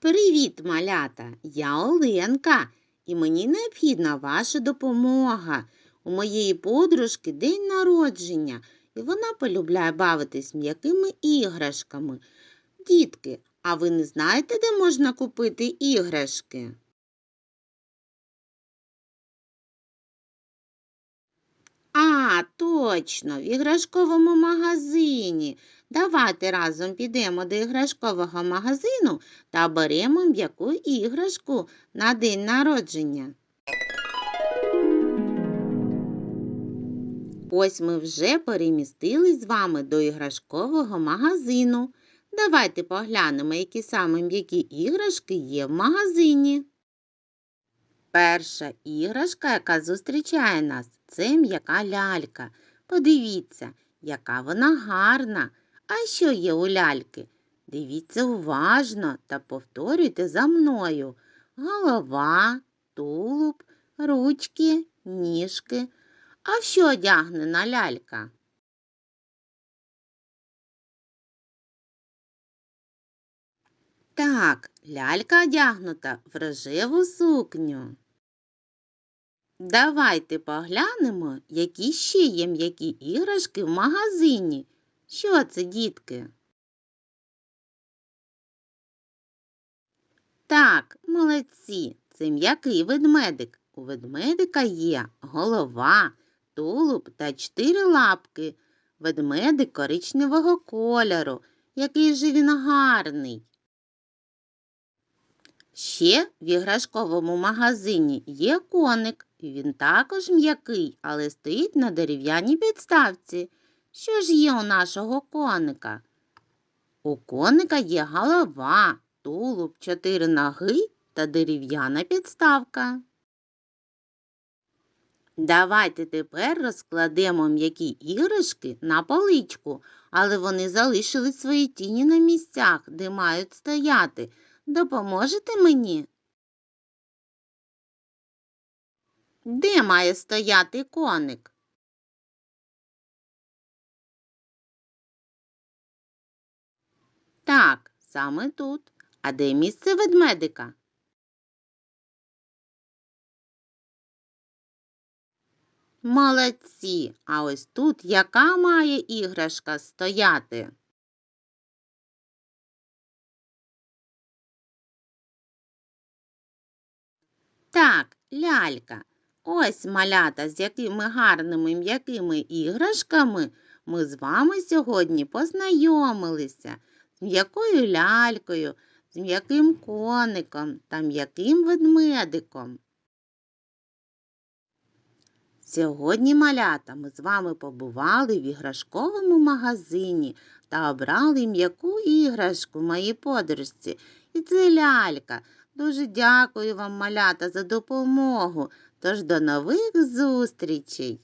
Привіт, малята! Я Оленка, і мені необхідна ваша допомога. У моєї подружки день народження, і вона полюбляє бавитись м'якими іграшками. Дітки, а ви не знаєте, де можна купити іграшки? Точно, в іграшковому магазині. Давайте разом підемо до іграшкового магазину та беремо м'яку іграшку на день народження. Ось ми вже перемістились з вами до іграшкового магазину. Давайте поглянемо, які саме м'які іграшки є в магазині. Перша іграшка, яка зустрічає нас, це м'яка лялька. Подивіться, яка вона гарна. А що є у ляльки? Дивіться уважно та повторюйте за мною. Голова, тулуб, ручки, ніжки. А що одягнена лялька? Так, лялька одягнута в рожеву сукню. Давайте поглянемо, які ще є м'які іграшки в магазині. Що це, дітки? Так, молодці, це м'який ведмедик. У ведмедика є голова, тулуб та чотири лапки. Ведмедик коричневого кольору. Який же він гарний. Ще в іграшковому магазині є коник. Він також м'який, але стоїть на дерев'яній підставці. Що ж є у нашого коника? У коника є голова, тулуб, чотири ноги та дерев'яна підставка. Давайте тепер розкладемо м'які іграшки на поличку, але вони залишили свої тіні на місцях, де мають стояти. Допоможете мені? Де має стояти коник? Так, саме тут. А де місце ведмедика? Молодці. А ось тут яка має іграшка стояти? Так, лялька. Ось малята, з якими гарними м'якими іграшками ми з вами сьогодні познайомилися з м'якою лялькою, з м'яким коником та м'яким ведмедиком. Сьогодні, малята, ми з вами побували в іграшковому магазині та обрали м'яку іграшку моїй подружці. І це лялька. Дуже дякую вам, малята, за допомогу. Тож до нових зустрічей!